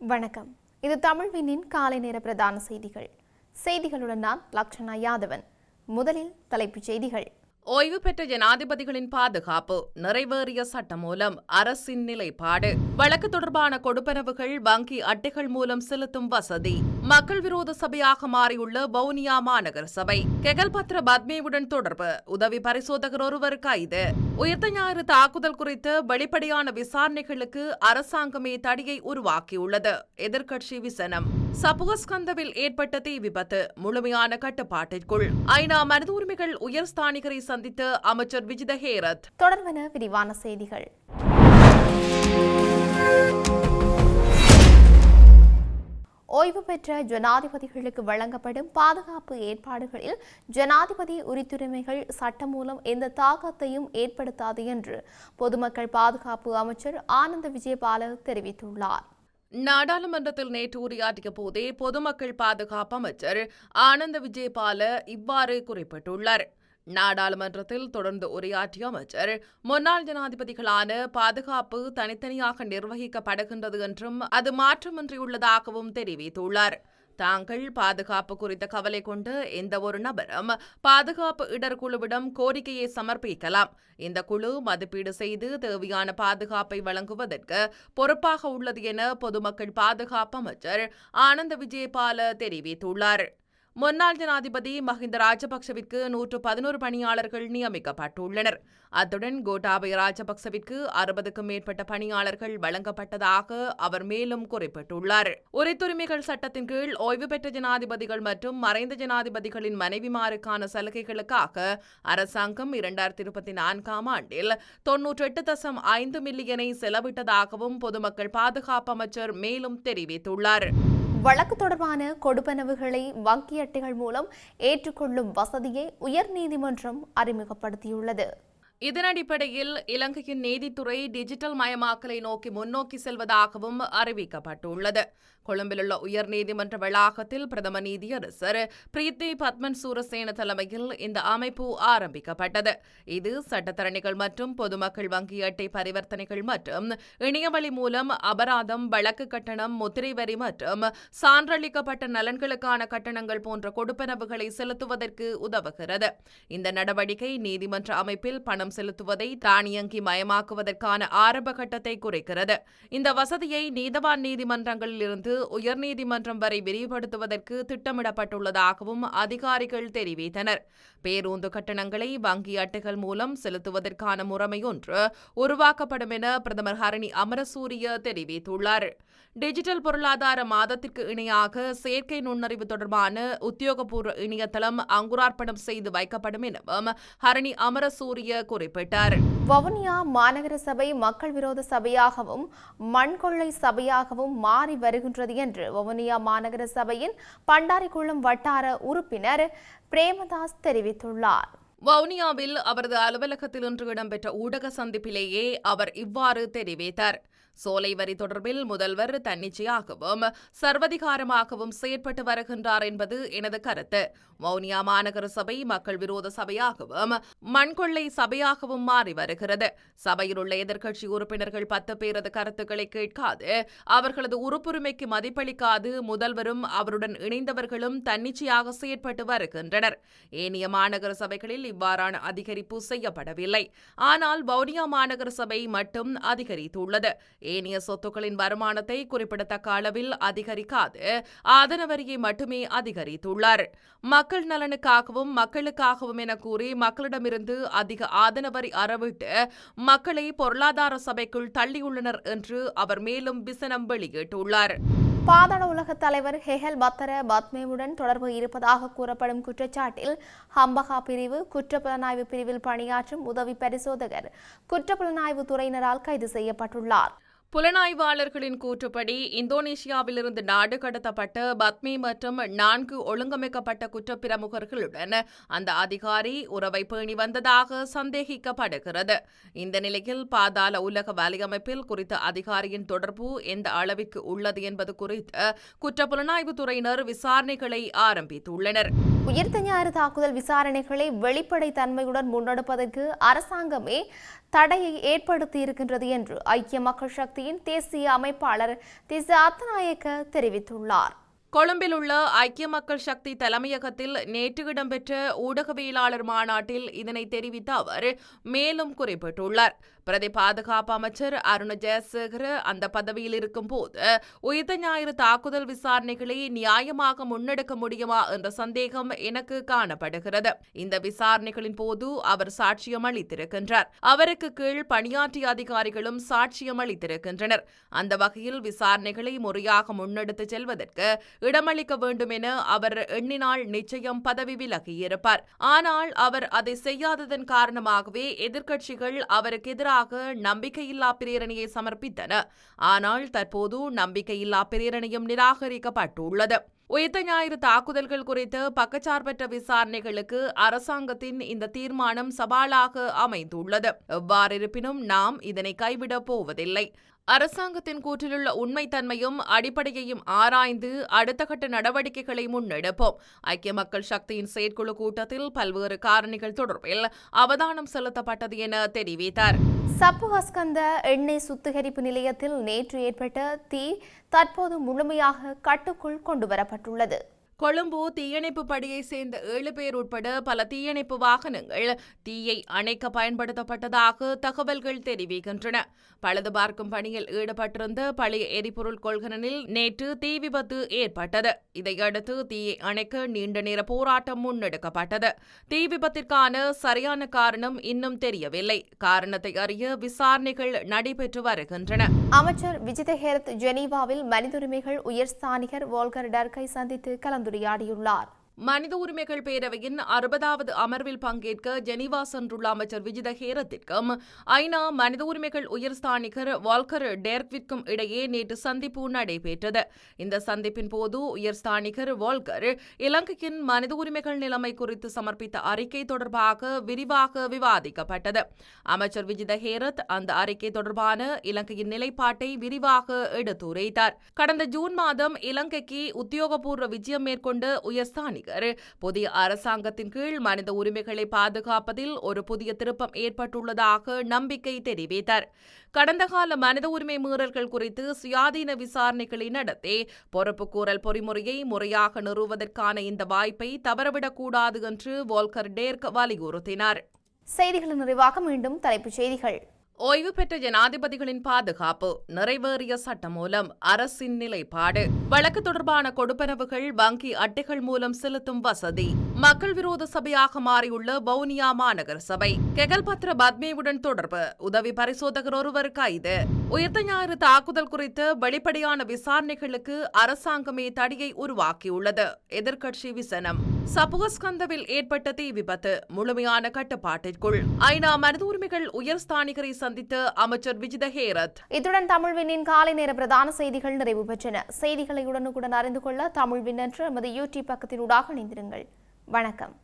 வணக்கம். இது தமிழ்வினின் காலை நேர பிரதான செய்திகள். செய்திகளுடன் நான் லக்ஷனா யாதவன். முதலில் தலைப்புச் செய்திகள். ஓய்வு பெற்ற ஜனாதிபதிகளின் பாதுகாப்பு நிறைவேறிய சட்டம் மூலம் அரசின் நிலைப்பாடு. வழக்கு தொடர்பான கொடுப்பனவுகள் வங்கி அட்டைகள் மூலம் செலுத்தும் வசதி. மக்கள் விரோத சபையாக மாறியுள்ள வவுனியா மாநகர சபை. கெகல்பத்ர பத்மேவுடன் தொடர்பு. உதவி பரிசோதகர் ஒருவர் கைது. உயிர்த்த ஞாயிறு தாக்குதல் குறித்து வெளிப்படையான விசாரணைகளுக்கு அரசாங்கமே தடியை உருவாக்கியுள்ளது. எதிர்க்கட்சி விசனம். சபுகஸ்கந்தவில் ஏற்பட்ட தீ விபத்து முழுமையான கட்டுப்பாட்டிற்குள். ஐநா மனித உரிமைகள் உயர்ஸ்தானிகரை சந்தித்த அமைச்சர் விஜித ஹேரத். தொடர்வன விரிவான செய்திகள். ஓய்வு பெற்ற ஜனாதிபதிகளுக்கு வழங்கப்படும் பாதுகாப்பு ஏற்பாடுகளில் ஜனாதிபதி உரித்துரிமைகள் சட்டம் மூலம் எந்த தாக்கத்தையும் ஏற்படுத்தாது என்று பொதுமக்கள் பாதுகாப்பு அமைச்சர் ஆனந்த விஜயபால தெரிவித்துள்ளார். நாடாளுமன்றத்தில் நேற்று உரையாற்றிய போதே பொதுமக்கள் பாதுகாப்பு அமைச்சர் ஆனந்த விஜயபால இவ்வாறு குறிப்பிட்டுள்ளார். நாடாளுமன்றத்தில் தொடர்ந்து உரையாற்றிய அமைச்சர் முன்னாள் ஜனாதிபதிகளான பாதுகாப்பு தனித்தனியாக நிர்வகிக்கப்படுகின்றது என்றும் அது மாற்றமின்றியுள்ளதாகவும் தெரிவித்துள்ளார். தாங்கள் பாதுகாப்பு குறித்த கவலை கொண்டு எந்த ஒரு நபரும் பாதுகாப்பு இடர் குழுவிடம் கோரிக்கையை சமர்ப்பிக்கலாம். இந்த குழு மதிப்பீடு செய்து தேவையான பாதுகாப்பை வழங்குவதற்கு பொறுப்பாக உள்ளது என பொதுமக்கள் பாதுகாப்பு அமைச்சர் ஆனந்த விஜயபால தெரிவித்துள்ளார். முன்னாள் ஜனாதிபதி மஹிந்த ராஜபக்சவிற்கு நூற்று பதினோரு பணியாளர்கள் நியமிக்கப்பட்டுள்ளனர். அத்துடன் கோட்டாபய ராஜபக்சவிற்கு அறுபதுக்கும் மேற்பட்ட பணியாளர்கள் வழங்கப்பட்டதாக அவர் மேலும் குறிப்பிட்டுள்ளார். உரித்துரிமைகள் சட்டத்தின் கீழ் ஓய்வு பெற்ற ஜனாதிபதிகள் மற்றும் மறைந்த ஜனாதிபதிகளின் மனைவிமாருக்கான சலுகைகளுக்காக அரசாங்கம் இரண்டாயிரத்தி இருபத்தி நான்காம் ஆண்டில் தொன்னூற்றி எட்டு தசம் ஐந்து மில்லியனை செலவிட்டதாகவும் பொதுமக்கள் பாதுகாப்பு அமைச்சர் மேலும் தெரிவித்துள்ளார். வழக்கு தொடர்பான கொடுப்பனவுகளை வங்கி அட்டைகள் மூலம் ஏற்றுக்கொள்ளும் வசதியை உயர்நீதிமன்றம் அறிமுகப்படுத்தியுள்ளது. இதன் அடிப்படையில் இலங்கையின் நீதித்துறை டிஜிட்டல் மயமாக்கலை நோக்கி முன்னோக்கி செல்வதாகவும் அறிவிக்கப்பட்டுள்ளது. கொழும்பிலுள்ள உயர்நீதிமன்ற வளாகத்தில் பிரதம நீதியரசர் பிரீத்தி பத்மன் சூரசேன தலைமையில் இந்த அமைப்பு ஆரம்பிக்கப்பட்டது. இது சட்டத்தரணிகள் மற்றும் பொதுமக்கள் வங்கி அட்டை பரிவர்த்தனைகள் மற்றும் இணையவழி மூலம் அபராதம் வழக்கு கட்டணம் முத்திரை வரி மற்றும் சான்றளிக்கப்பட்ட நலன்களுக்கான கட்டணங்கள் போன்ற கொடுப்பனவுகளை செலுத்துவதற்கு உதவுகிறது. இந்த நடவடிக்கை நீதிமன்ற அமைப்பில் பணம் செலுத்துவதை தானியங்கி மயமாக்குவதற்கான ஆரம்ப கட்டத்தை குறைக்கிறது. இந்த வசதியை நீதவான் நீதிமன்றங்களில் இருந்து உயர்நீதிமன்றம் வரை விரிவுபடுத்துவதற்கு திட்டமிடப்பட்டுள்ளதாகவும் அதிகாரிகள் தெரிவித்தனர். பேருந்து கட்டணங்களை வங்கி அட்டைகள் மூலம் செலுத்துவதற்கான முறைமை ஒன்று உருவாக்கப்படும் என பிரதமர் ஹரணி அமரசூரிய தெரிவித்துள்ளார். டிஜிட்டல் பொருளாதார மாதத்திற்கு இணையாக செயற்கை நுண்ணறிவு தொடர்பான உத்தியோகபூர்வ இணையதளம் அங்குரார்ப்பணம் செய்து வைக்கப்படும் எனவும் ஹரணி அமரசூரிய குறிப்பிட்டார். வவுனியா மாநகர சபை மக்கள் விரோத சபையாகவும் மண்கொள்ளை சபையாகவும் மாறி வருகின்றது என்று வவுனியா மாநகர சபையின் பண்டாரிக்குளம் வட்டார உறுப்பினர் பிரேமதாஸ் தெரிவித்துள்ளார். வவுனியாவில் அவரது அலுவலகத்தில் இன்று இடம்பெற்ற ஊடக சந்திப்பிலேயே அவர் இவ்வாறு தெரிவித்தார். சோலை வரி தொடர்பில் முதல்வர் தன்னிச்சையாகவும் சர்வதிகாரமாகவும் செயற்பட்டு வருகின்றார் என்பது எனது கருத்து. வவுனியா மாநகர சபை மக்கள் விரோத சபையாகவும் மண்கொள்ளை சபையாகவும் மாறி வருகிறது. சபையில் உள்ள எதிர்க்கட்சி உறுப்பினர்கள் பத்து பேரது கருத்துக்களை கேட்காது அவர்களது உறுப்புரிமைக்கு மதிப்பளிக்காது முதல்வரும் அவருடன் இணைந்தவர்களும் தன்னிச்சையாக செயற்பட்டு வருகின்றனர். ஏனைய மாநகர சபைகளில் இவ்வாறான அதிகரிப்பு செய்யப்படவில்லை. ஆனால் வவுனியா மாநகர சபை மட்டும் அதிகரித்துள்ளது. ஏனைய சொத்துக்களின் வருமானத்தை குறிப்பிடத்தக்க அளவில் அதிகரிக்காது. ஆதன வரியை மட்டுமே அதிகரித்துள்ளார். மக்கள் நலனுக்காகவும் மக்களுக்காகவும் என கூறி மக்களிடமிருந்து அதிக ஆதன வரி அறவிட்டு மக்களை பொருளாதார சபைக்குள் தள்ளியுள்ளனர் என்று அவர் மேலும் விசனம் வெளியிட்டுள்ளார். பாதாள உலக தலைவர் ஹெஹல் பத்தர பத்மேவுடன் தொடர்பு இருப்பதாக கூறப்படும் குற்றச்சாட்டில் ஹம்பகா பிரிவு குற்றப்புலனாய்வு பிரிவில் பணியாற்றும் உதவி பரிசோதகர் குற்றப்புலனாய்வு துறையினரால் கைது செய்யப்பட்டுள்ளார். புலனாய்வாளர்களின் கூற்றுப்படி இந்தோனேஷியாவிலிருந்து நாடு கடத்தப்பட்ட பத்மி மற்றும் நான்கு ஒழுங்கமைக்கப்பட்ட குற்றப்பிரமுகர்களுடன் அந்த அதிகாரி உறவை பேணி வந்ததாக சந்தேகிக்கப்படுகிறது. இந்த நிலையில் பாதாள உலக வலையமைப்பில் குறித்த அதிகாரியின் தொடர்பு எந்த அளவிற்கு உள்ளது என்பது குறித்து குற்றப்புலனாய்வு துறையினர் விசாரணைகளை ஆரம்பித்துள்ளனர். உயிர்த்த ஞாயிறு தாக்குதல் விசாரணைகளை வெளிப்படை தன்மையுடன் முன்னெடுப்பதற்கு அரசாங்கமே தடையை ஏற்படுத்தி இருக்கின்றது என்று ஐக்கிய மக்கள் சக்தி சக்தியின் தேசிய அமைப்பாளர் திச அத்தநாயக்க தெரிவித்துள்ளார். கொழும்பில் உள்ள ஐக்கிய மக்கள் சக்தி தலைமையகத்தில் நேற்று இடம்பெற்ற ஊடகவியலாளர் மாநாட்டில் இதனை தெரிவித்த அவர் மேலும் குறிப்பிட்டுள்ளார். பிரதி பாதுகாப்பு அமைச்சர் அருண ஜெயசேகர அந்த பதவியில் இருக்கும் போது உயிர்த்த ஞாயிறு தாக்குதல் விசாரணைகளை நியாயமாக முன்னெடுக்க முடியுமா என்ற சந்தேகம் எனக்கு காணப்படுகிறது. இந்த விசாரணைகளின் போது அவர் சாட்சியம் அளித்திருக்கின்றார். அவருக்கு கீழ் பணியாற்றிய அதிகாரிகளும் சாட்சியம் அளித்திருக்கின்றனர். அந்த வகையில் விசாரணைகளை முறையாக முன்னெடுத்து செல்வதற்கு இடமளிக்க வேண்டும் என அவர் எண்ணினால் நிச்சயம் பதவி விலகியிருப்பார். ஆனால் அவர் அதை செய்யாததன் காரணமாகவே எதிர்க்கட்சிகள் அவருக்கு எதிராக நம்பிக்கையில்லா பிரேரணையை சமர்ப்பித்தன. ஆனால் தற்போது நம்பிக்கையில்லா பிரேரணையும் நிராகரிக்கப்பட்டுள்ளது. உயிர்த்த ஞாயிறு தாக்குதல்கள் குறித்து பக்கச்சார்பற்ற விசாரணைகளுக்கு அரசாங்கத்தின் இந்த தீர்மானம் சவாலாக அமைந்துள்ளது. எவ்வாறிருப்பினும் நாம் இதனை கைவிடப் போவதில்லை. அரசாங்கத்தின் கூற்றிலுள்ள உண்மைத்தன்மையும் அடிப்படையையும் ஆராய்ந்து அடுத்த கட்ட நடவடிக்கைகளை முன்னெடுப்போம். ஐக்கிய மக்கள் சக்தியின் செயற்குழு கூட்டத்தில் பல்வேறு காரணிகள் தொடர்பில் அவதானம் செலுத்தப்பட்டது என தெரிவித்தார். சப்புஹஸ்கந்த எண்ணெய் சுத்திகரிப்பு நிலையத்தில் நேற்று ஏற்பட்ட தீ தற்போது முழுமையாக கட்டுக்குள் கொண்டுவரப்பட்டுள்ளது. கொழும்பு தீயணைப்பு படையை சேர்ந்த ஏழு பேர் உட்பட பல தீயணைப்பு வாகனங்கள் தீயை அணைக்க பயன்படுத்தப்பட்டதாக தகவல்கள் தெரிவிக்கின்றன. பழுது பார்க்கும் பணியில் ஈடுபட்டிருந்த பழைய எரிபொருள் கொள்கலனில் நேற்று தீ விபத்து ஏற்பட்டது. இதையடுத்து தீயை அணைக்க நீண்ட நேர போராட்டம் முன்னெடுக்கப்பட்டது. தீ விபத்திற்கான சரியான காரணம் இன்னும் தெரியவில்லை. காரணத்தை அறிய விசாரணைகள் நடைபெற்று வருகின்றன. அமைச்சர் விஜித ஹேரத் ஜெனீவாவில் மனிதுரிமைகள் உயர்ஸ்தானிகர் வோல்கர் டர்கை சந்தித்து கலந்துரையாடியுள்ளார் மனித உரிமைகள் பேரவையின் அறுபதாவது அமர்வில் பங்கேற்க ஜெனீவா சென்றுள்ள அமைச்சர் விஜித ஹேரத்திற்கும் ஐநா மனித உரிமைகள் உயர்ஸ்தானிகர் வால்கர் டேர்க்விற்கும் இடையே நேற்று சந்திப்பு நடைபெற்றது. இந்த சந்திப்பின் போது உயர்ஸ்தானிகர் வால்கர் இலங்கையின் மனித உரிமைகள் நிலைமை குறித்து சமர்ப்பித்த அறிக்கை தொடர்பாக விரிவாக விவாதிக்கப்பட்டது. அமைச்சர் விஜித ஹேரத் அந்த அறிக்கை தொடர்பான இலங்கையின் நிலைப்பாட்டை விரிவாக எடுத்துரைத்தார். கடந்த ஜூன் மாதம் இலங்கைக்கு உத்தியோகபூர்வ விஜயம் மேற்கொண்ட உயர்ஸ்தானிகர் புதிய அரசாங்கத்தின் கீழ் மனித உரிமைகளை பாதுகாப்பதில் ஒரு புதிய திருப்பம் ஏற்பட்டுள்ளதாக நம்பிக்கை தெரிவித்தார். கடந்த கால மனித உரிமை மீறல்கள் குறித்து சுயாதீன விசாரணைகளை நடத்தி பொறுப்புக்கூறல் பொறிமுறையை முறையாக நிறுவுவதற்கான இந்த வாய்ப்பை தவறவிடக்கூடாது என்று வோல்கர் டேர்க் வலியுறுத்தினார். செய்திகளின் நிறைவாக மீண்டும் தலைப்புச் செய்திகள். ஓய்வு பெற்ற ஜனாதிபதிகளின் பாதுகாப்பு நிறைவேறிய சட்டம் மூலம் அரசின் நிலைப்பாடு. வழக்கு தொடர்பான கொடுப்பனவுகள் வங்கி அட்டைகள் மூலம் செலுத்தும் வசதி. மக்கள் விரோத சபையாக மாறியுள்ள வவுனியா மாநகர சபை. கெகல்பத்ர பத்மேவுடன் தொடர்பு. உதவி பரிசோதகர் ஒருவர் கைது. உயிர்த்த ஞாயிறு தாக்குதல் குறித்த வெளிப்படையான விசாரணைகளுக்கு அரசாங்கமே தடியை உருவாக்கியுள்ளது. எதிர்க்கட்சி விசனம். சபுகஸ்கந்தவில் ஏற்பட்ட தீ விபத்து முழுமையான கட்டுப்பாட்டிற்குள். ஐநா மனித உரிமைகள் உயர்ஸ்தானிகரை சந்தித்த அமைச்சர் விஜித ஹேரத். இத்துடன் தமிழ்வினின் காலை நேர பிரதான செய்திகள் நிறைவு பெற்றன. செய்திகளை உடனுக்குடன் அறிந்து கொள்ள தமிழ்வின் என்று எமது யூடியூப் பக்கத்தினூடாக இணைந்திருங்கள். வணக்கம்.